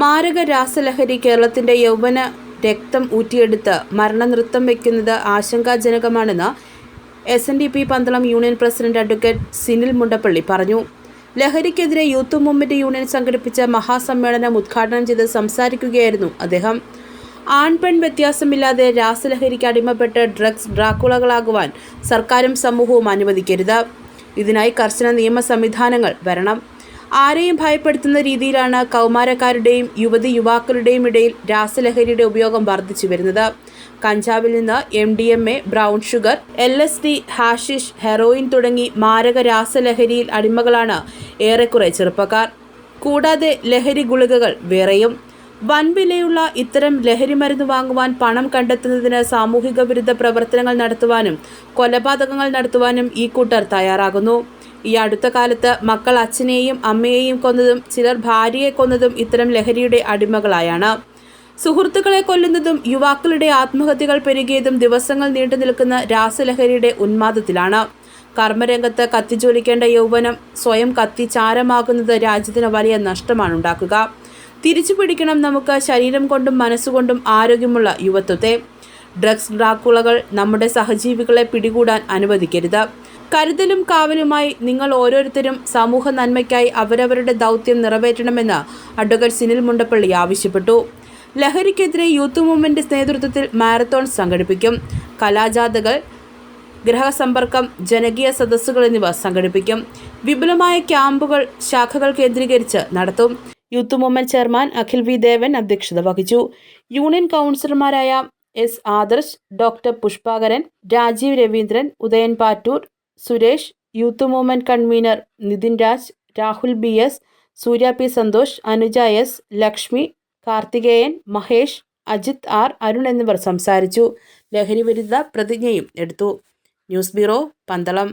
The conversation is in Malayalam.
മാരക രാസലഹരി കേരളത്തിന്റെ യൗവന രക്തം ഊറ്റിയെടുത്ത് മരണനൃത്തം വയ്ക്കുന്നത് ആശങ്കാജനകമാണെന്ന് S N D P Pandalam union president advocate Sinil Mundappally പറഞ്ഞു. ലഹരിക്കെതിരെ യൂത്ത് മൂവ്മെന്റ് യൂണിയൻ സംഘടിപ്പിച്ച മഹാസമ്മേളനം ഉദ്ഘാടനം ചെയ്ത് സംസാരിക്കുകയായിരുന്നു അദ്ദേഹം. ആൺപെൺ വ്യത്യാസമില്ലാതെ രാസലഹരിക്ക് അടിമപ്പെട്ട് ഡ്രഗ്സ് ഡ്രാക്കുളകളാകുവാൻ സർക്കാരും സമൂഹവും അനുവദിക്കരുത്. ഇതിനായി കർശന നിയമ സംവിധാനങ്ങൾ വരണം. ആരെയും ഭയപ്പെടുത്തുന്ന രീതിയിലാണ് കൗമാരക്കാരുടെയും യുവതി യുവാക്കളുടെയും ഇടയിൽ രാസലഹരിയുടെ ഉപയോഗം വർദ്ധിച്ചു വരുന്നത്. കഞ്ചാവിൽ നിന്ന് M D M A brown sugar L S D hashish heroin തുടങ്ങി മാരക രാസലഹരിയിൽ അടിമകളാണ് ഏറെക്കുറെ ചെറുപ്പക്കാർ. കൂടാതെ ലഹരി ഗുളികകൾ വേറെയും. വൻവിലയുള്ള ഇത്തരം ലഹരി മരുന്ന് വാങ്ങുവാൻ പണം കണ്ടെത്തുന്നതിന് സാമൂഹിക വിരുദ്ധ പ്രവർത്തനങ്ങൾ നടത്തുവാനും കൊലപാതകങ്ങൾ നടത്തുവാനും ഈ കൂട്ടർ തയ്യാറാകുന്നു. ഈ അടുത്ത കാലത്ത് മക്കൾ അച്ഛനെയും അമ്മയെയും കൊന്നതും ചിലർ ഭാര്യയെ കൊന്നതും ഇത്തരം ലഹരിയുടെ അടിമകളായാണ്. സുഹൃത്തുക്കളെ കൊല്ലുന്നതും യുവാക്കളുടെ ആത്മഹത്യകൾ പെരുകിയതും ദിവസങ്ങൾ നീണ്ടു നിൽക്കുന്ന രാസലഹരിയുടെ ഉന്മാദത്തിലാണ്. കർമ്മരംഗത്ത് കത്തിജോലിക്കേണ്ട യൗവനം സ്വയം കത്തി ചാരമാകുന്നത് രാജ്യത്തിന് വലിയ നഷ്ടമാണ് ഉണ്ടാക്കുക. തിരിച്ചു പിടിക്കണം നമുക്ക് ശരീരം കൊണ്ടും മനസ്സുകൊണ്ടും ആരോഗ്യമുള്ള യുവത്വത്തെ. ഡ്രഗ്സ് ഡ്രാക്കുളകൾ നമ്മുടെ സഹജീവികളെ പിടികൂടാൻ അനുവദിക്കരുത്. കരുതലും കാവലുമായി നിങ്ങൾ ഓരോരുത്തരും സമൂഹ നന്മയ്ക്കായി അവരവരുടെ ദൗത്യം നിറവേറ്റണമെന്ന് അഡ്വക്കേറ്റ് സിനിൽ മുണ്ടപ്പള്ളി ആവശ്യപ്പെട്ടു. ലഹരിക്കെതിരെ യൂത്ത് മൂവ്മെന്റ് നേതൃത്വത്തിൽ മാരത്തോൺ സംഘടിപ്പിക്കും. കലാജാഥകൾ ഗ്രഹസമ്പർക്കം ജനകീയ സദസ്സുകൾ എന്നിവ സംഘടിപ്പിക്കും. വിപുലമായ ക്യാമ്പുകൾ ശാഖകൾ കേന്ദ്രീകരിച്ച് നടത്തും. Youth movement chairman Akhil V Devan അധ്യക്ഷത വഹിച്ചു. യൂണിയൻ കൗൺസിലർമാരായ S Adarsh doctor Pushpakaran Rajeev Raveendran Udayan Pattoor Suresh youth movement convener Nithin Raj Rahul B S Surya P Santhosh Anuja S Lakshmi Karthikeyan Mahesh Ajith R Arun എന്നിവർ സംസാരിച്ചു. ലഹരി വിരുദ്ധ പ്രതിജ്ഞയും എടുത്തു. News bureau Pandalam.